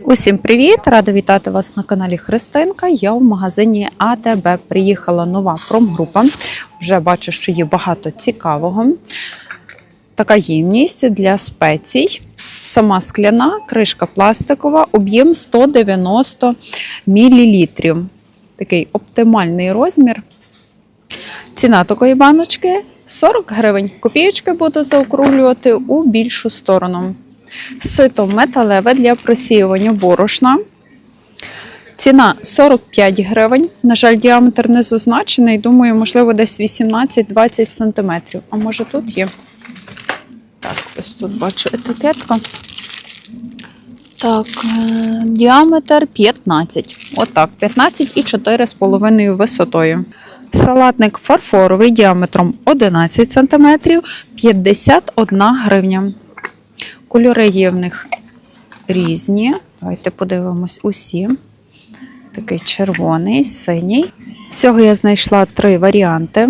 Усім привіт! Рада вітати вас на каналі Христинка. Я в магазині АТБ. Приїхала нова промгрупа. Вже бачу, що є багато цікавого. Така ємність для спецій. Сама скляна, кришка пластикова, об'єм 190 мл. Такий оптимальний розмір. Ціна такої баночки 40 гривень. Копієчки буду заокруглювати у більшу сторону. Сито металеве для просіювання борошна. Ціна 45 гривень. На жаль, діаметр не зазначений. Думаю, можливо, десь 18-20 см. А може тут є? Так, ось тут бачу етикетка. Так, е, діаметр 15. Отак, 15 і 4,5 висотою. Салатник фарфоровий діаметром 11 см, 51 гривня. Кольори є в них різні. Давайте подивимось усі. Такий червоний, синій. Всього я знайшла три варіанти.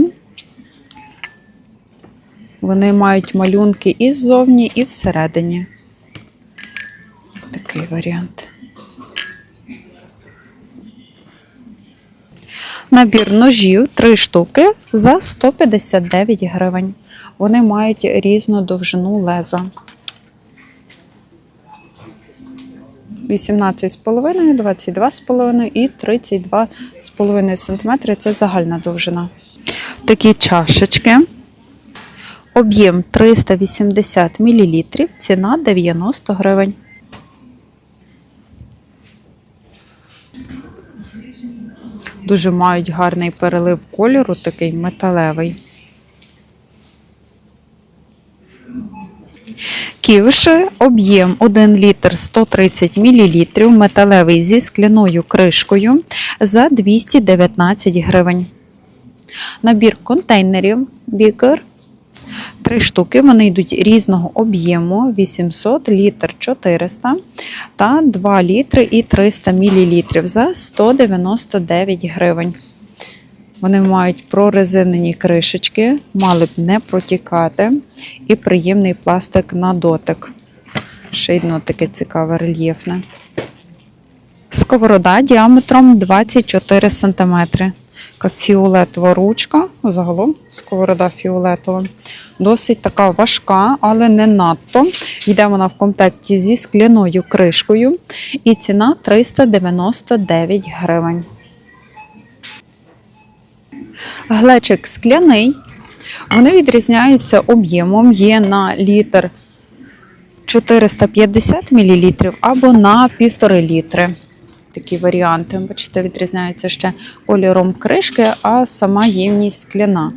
Вони мають малюнки і ззовні, і всередині. Такий варіант. Набір ножів 3 штуки за 159 гривень. Вони мають різну довжину леза. 18,5, 22,5 і 32,5 см це загальна довжина. Такі чашечки. Об'єм 380 мл, ціна 90 гривень. Дуже мають гарний перелив кольору, такий металевий. Ківш, об'єм 1 літр 130 мл, металевий зі скляною кришкою за 219 гривень. Набір контейнерів Бікер. Три штуки, вони йдуть різного об'єму 800 літр 400 та 2 літри і 300 мл за 199 гривень. Вони мають прорезинені кришечки, мали б не протікати, і приємний пластик на дотик. Одно таке цікаве рельєфне. Сковорода діаметром 24 см. Фіолетова ручка, загалом сковорода фіолетова. Досить така важка, але не надто. Йде вона в комплекті зі скляною кришкою. І ціна 399 гривень. Глечик скляний. Вони відрізняються об'ємом, є на літр 450 мл або на 1,5 літри. Такі варіанти. Бачите, відрізняються ще кольором кришки, а сама ємність скляна.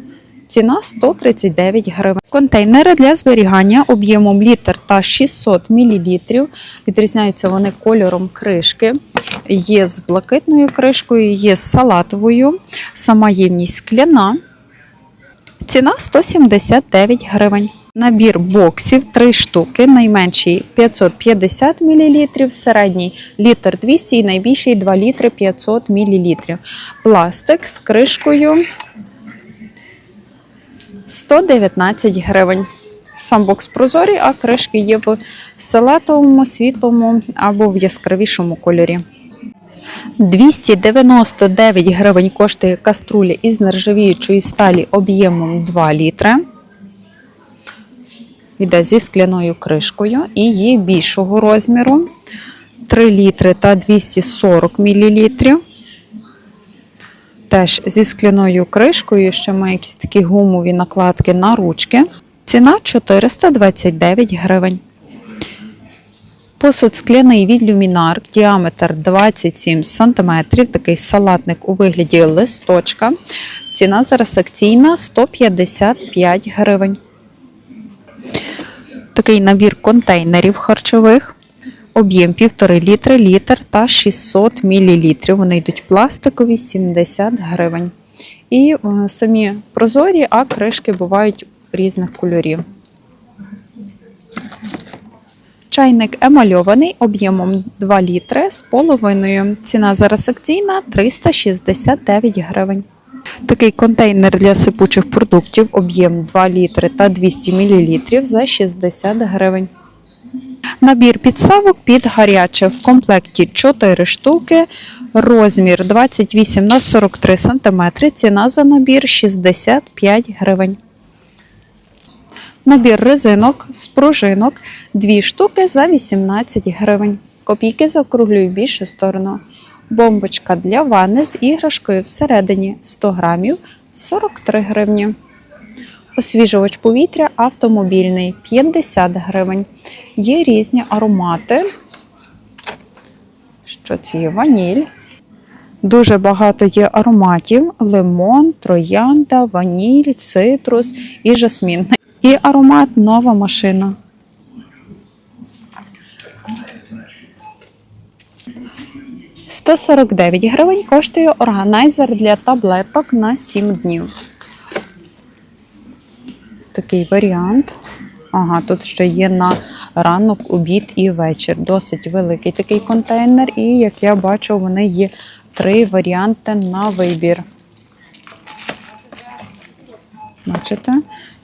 Ціна 139 гривень. Контейнери для зберігання об'ємом літр та 600 мл. Відрізняються вони кольором кришки. Є з блакитною кришкою, є з салатовою. Сама ємність скляна. Ціна 179 гривень. Набір боксів 3 штуки, найменший 550 мл, середній літр 200 і найбільший 2 літри 500 мл. Пластик з кришкою 119 гривень. Сам бокс прозорий, а кришки є в салатовому, світлому або в яскравішому кольорі. 299 гривень коштує каструля із нержавіючої сталі об'ємом 2 літри. Йде зі скляною кришкою і є більшого розміру 3 літри та 240 мл. Теж зі скляною кришкою, ще має якісь такі гумові накладки на ручки. Ціна 429 гривень. Посуд скляний від люмінар, діаметр 27 см, такий салатник у вигляді листочка. Ціна зараз акційна 155 гривень. Такий набір контейнерів харчових. Об'єм 1,5 літри, літр та 600 мл. Вони йдуть пластикові 70 гривень. І е, самі прозорі, а кришки бувають різних кольорів. Чайник емальований об'ємом 2 літри з половиною. Ціна зараз акційна 369 гривень. Такий контейнер для сипучих продуктів, об'єм 2 літри та 200 мл за 60 гривень. Набір підставок під гаряче в комплекті 4 штуки, розмір 28 на 43 см, ціна за набір 65 гривень. Набір резинок з пружинок 2 штуки за 18 гривень. Копійки заокруглюю в більшу сторону. Бомбочка для ванни з іграшкою всередині 100 грамів 43 гривні. Освіжувач повітря автомобільний 50 гривень. Є різні аромати. Що це є? Ваніль. Дуже багато є ароматів: лимон, троянда, ваніль, цитрус і жасмін. І аромат нова машина. «149 гривень коштує органайзер для таблеток на 7 днів. Такий варіант. Ага, тут ще є на ранок, обід і вечір. Досить великий такий контейнер. І як я бачу, вони є три варіанти на вибір. Бачите?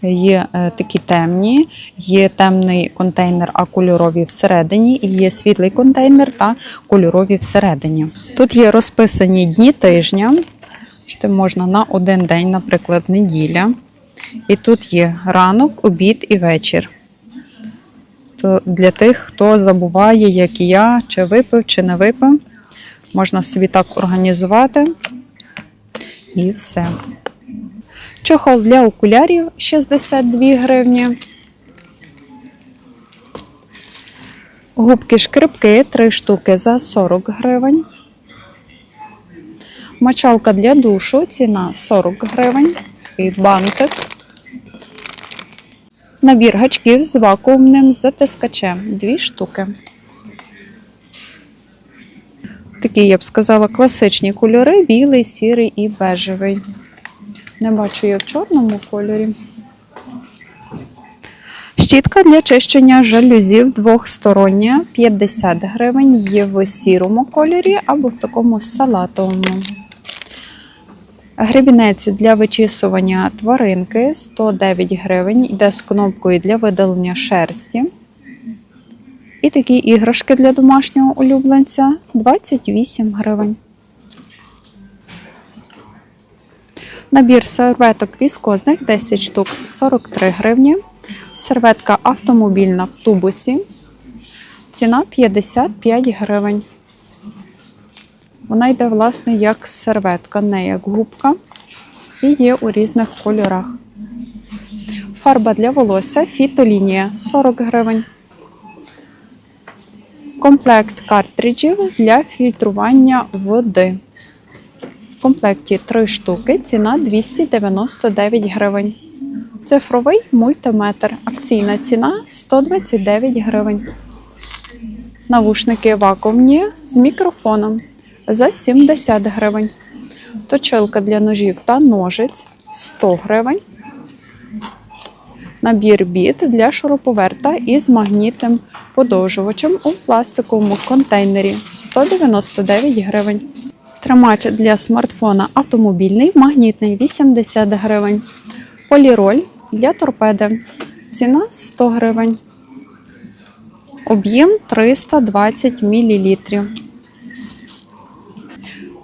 Є е, такі темні, є темний контейнер, а кольорові всередині, і є світлий контейнер та кольорові всередині. Тут є розписані дні тижня. Можна на один день, наприклад, неділя. І тут є ранок, обід і вечір. То для тих, хто забуває, як і я, чи випив, чи не випив, можна собі так організувати. І все. Чохол для окулярів 62 гривні. Губки шкрипки 3 штуки за 40 гривень. Мочалка для душу ціна 40 гривень. І бантик. Набір гачків з вакуумним затискачем 2 штуки. Такі, я б сказала, класичні кольори: білий, сірий і бежевий. Не бачу я в чорному кольорі. Щітка для чищення жалюзів двохстороння 50 гривень. Є в сірому кольорі або в такому салатовому. Гребінець для вичісування тваринки 109 гривень. Йде з кнопкою для видалення шерсті. І такі іграшки для домашнього улюбленця 28 гривень. Набір серветок віскозних 10 штук 43 гривні. Серветка автомобільна в тубусі. Ціна 55 гривень. Вона йде, власне, як серветка, не як губка. І є у різних кольорах. Фарба для волосся фітолінія 40 гривень. Комплект картриджів для фільтрування води. В комплекті 3 штуки, ціна 299 гривень. Цифровий мультиметр. Акційна ціна 129 гривень. Навушники вакуумні з мікрофоном за 70 гривень. Точилка для ножів та ножиць 100 гривень. Набір біт для шуруповерта із магнітним подовжувачем у пластиковому контейнері 199 гривень. Тримач для смартфона автомобільний, магнітний 80 гривень. Поліроль для торпеди. Ціна 100 гривень. Об'єм 320 мл.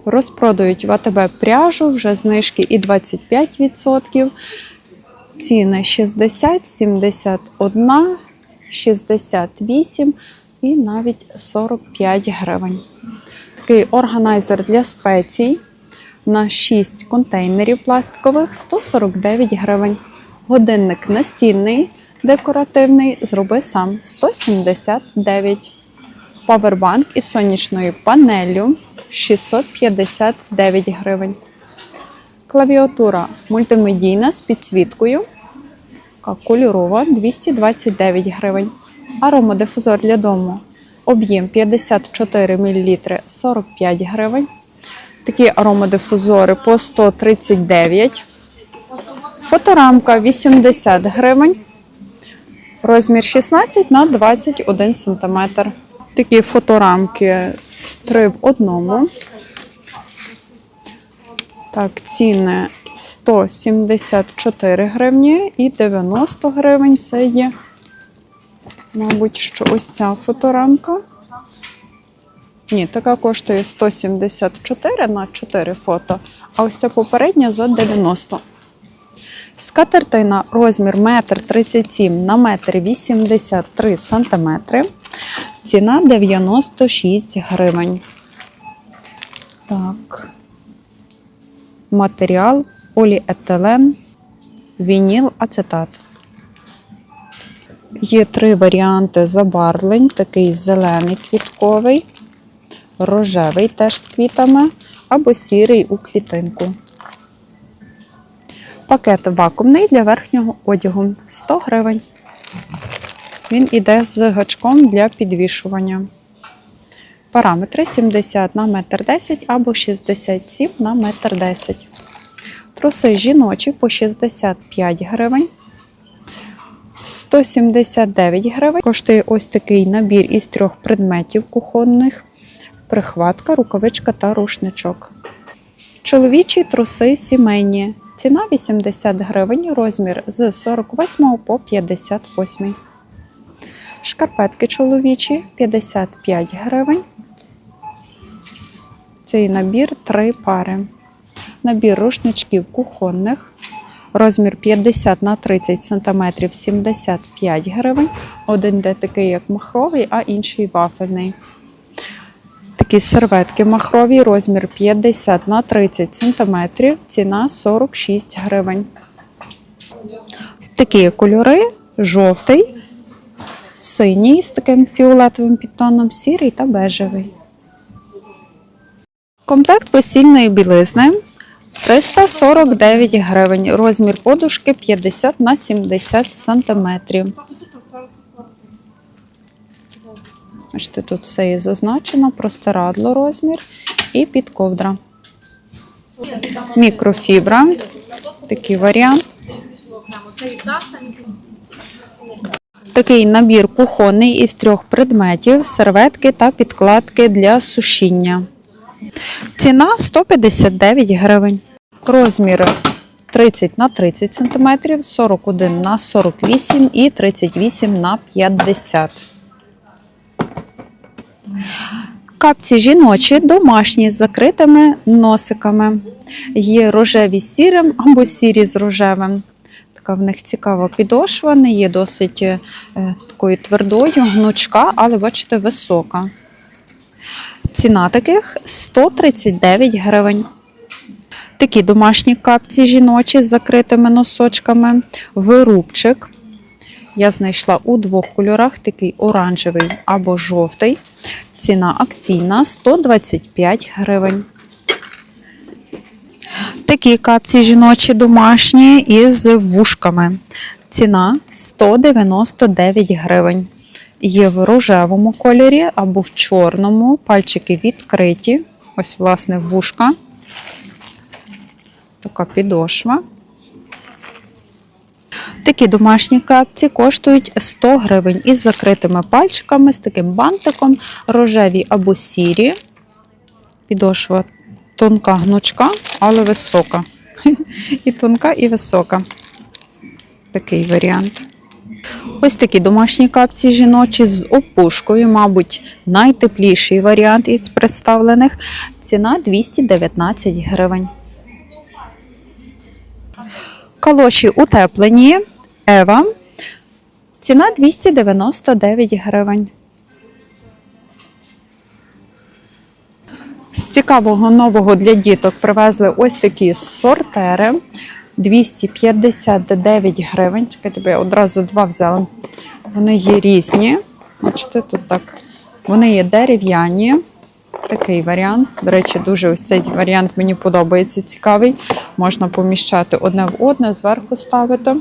Розпродають в АТБ пряжу, вже знижки і 25%. Ціни 60, 71, 68 і навіть 45 гривень. Такий органайзер для спецій на 6 контейнерів пластикових 149 гривень. Годинник настінний, декоративний, зроби сам 179. Павербанк із сонячною панеллю 659 гривень. Клавіатура мультимедійна з підсвіткою. Кольорова 229 гривень. Аромадифузор для дому. Об'єм 54 мл 45 гривень. Такі аромадифузори по 139. Фоторамка 80 гривень. Розмір 16 на 21 см. Такі фоторамки 3 в одному. Так, ціни 174 гривні і 90 гривень це є Мабуть, що ось ця фоторамка. Ні, така коштує 174 на 4 фото, а ось ця попередня за 90. Скатертина розмір 1,37 м на 1,83 см. Ціна 96 гривень. Так. Матеріал поліетилен, вініл, ацетат. Є три варіанти забарвлень: такий зелений квітковий, рожевий теж з квітами, або сірий у клітинку. Пакет вакуумний для верхнього одягу 100 гривень. Він іде з гачком для підвішування. Параметри 70 на 1,10 м або 67 на 1,10 м. Труси жіночі по 65 гривень. 179 гривень. Коштує ось такий набір із трьох предметів кухонних: прихватка, рукавичка та рушничок. Чоловічі труси сімейні. Ціна 80 гривень, розмір з 48 по 58. Шкарпетки чоловічі 55 гривень. Цей набір три пари. Набір рушничків кухонних. Розмір 50 на 30 см 75 гривень. Один де такий, як махровий, а інший вафельний. Такі серветки махрові, розмір 50 на 30 см, ціна 46 гривень. Такі кольори: жовтий, синій з таким фіолетовим підтоном, сірий та бежевий. Комплект постільної білизни 349 гривень. Розмір подушки 50 на 70 сантиметрів. Бачите, тут все є зазначено, простирадло розмір і підковдра. Мікрофібра. Такий варіант. Такий набір кухонний із трьох предметів, серветки та підкладки для сушіння. Ціна 159 гривень. Розміри 30 на 30 см, 41 на 48 і 38 на 50 Капці жіночі, домашні з закритими носиками. Є рожеві з сірим або сірі з рожевим. Така в них цікава підошва, не є досить е, такою твердою, гнучка, але бачите, висока. Ціна таких 139 гривень. Такі домашні капці жіночі з закритими носочками. Вирубчик. Я знайшла у двох кольорах: такий оранжевий або жовтий. Ціна акційна 125 гривень. Такі капці жіночі домашні із вушками. Ціна 199 гривень. Є в рожевому кольорі або в чорному. Пальчики відкриті. Ось, власне, вушка. Така підошва. Такі домашні капці коштують 100 гривень із закритими пальчиками, з таким бантиком, рожеві або сірі. Підошва тонка гнучка, але висока. І тонка, і висока. Такий варіант. Ось такі домашні капці жіночі з опушкою, мабуть, найтепліший варіант із представлених. Ціна 219 гривень. Калоші утеплені. Ева. Ціна 299 гривень. З цікавого нового для діток привезли ось такі сортери. 259 гривень. Чекайте, я одразу два взяла. Вони є різні. Бачите, тут так. Вони є дерев'яні. Такий варіант. До речі, дуже ось цей варіант мені подобається цікавий. Можна поміщати одне в одне, зверху ставити.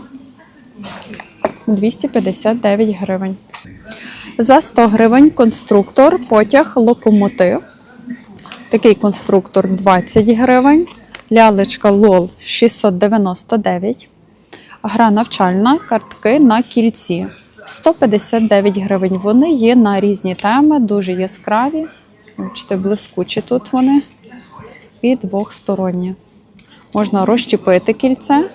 259 гривень. За 100 гривень конструктор, потяг, локомотив. Такий конструктор 20 гривень. Лялечка LOL 699. Гра навчальна, картки на кільці 159 гривень. Вони є на різні теми, дуже яскраві. Бачите, блискучі тут вони. І двохсторонні. Можна розчепити кільце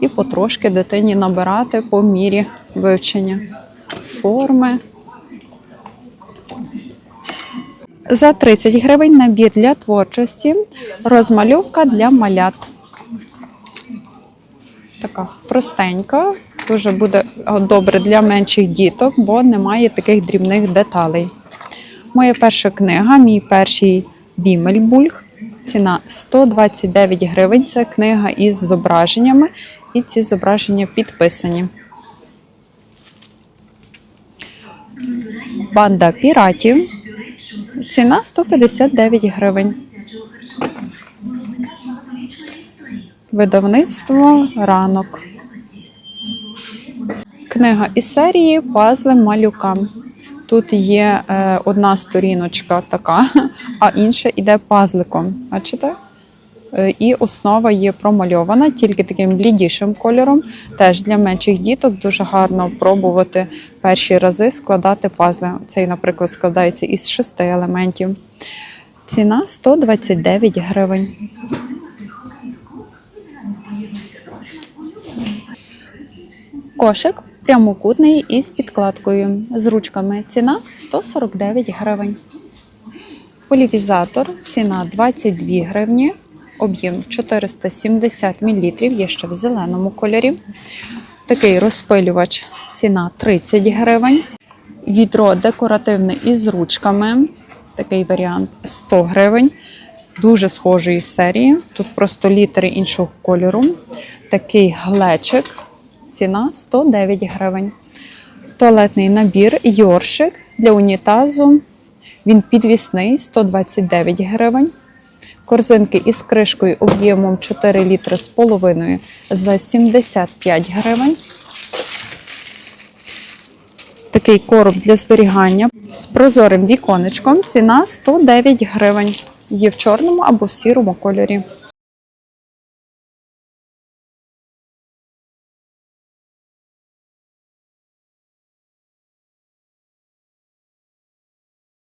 і потрошки дитині набирати по мірі вивчення. форми. За 30 гривень набір для творчості, розмальовка для малят. Така простенька, дуже буде добре для менших діток, бо немає таких дрібних деталей. Моя перша книга, мій перший Бімельбульг. Ціна 129 гривень. Це книга із зображеннями, і ці зображення підписані. Банда піратів. Ціна 159 гривень. Видавництво ранок. Книга із серії Пазли малюкам. Тут є е, одна сторіночка така, а інша йде пазликом. Бачите? Е, І основа є промальована тільки таким блідішим кольором. Теж для менших діток дуже гарно пробувати перші рази складати пазли. Цей, наприклад, складається із шести елементів. Ціна 129 гривень. Кошик прямокутний із підкладкою з ручками. Ціна 149 гривень. Полівізатор ціна 22 гривні, об'єм 470 мл, є ще в зеленому кольорі. Такий розпилювач ціна 30 гривень. Відро декоративне із ручками. Такий варіант 100 гривень. Дуже схожої серії. Тут просто літери іншого кольору. Такий глечик. Ціна 109 гривень. Туалетний набір Йоршик для унітазу. Він підвісний 129 гривень. Корзинки із кришкою об'ємом 4 літри з половиною за 75 гривень. Такий короб для зберігання з прозорим віконечком. Ціна 109 гривень. Є в чорному або в сірому кольорі.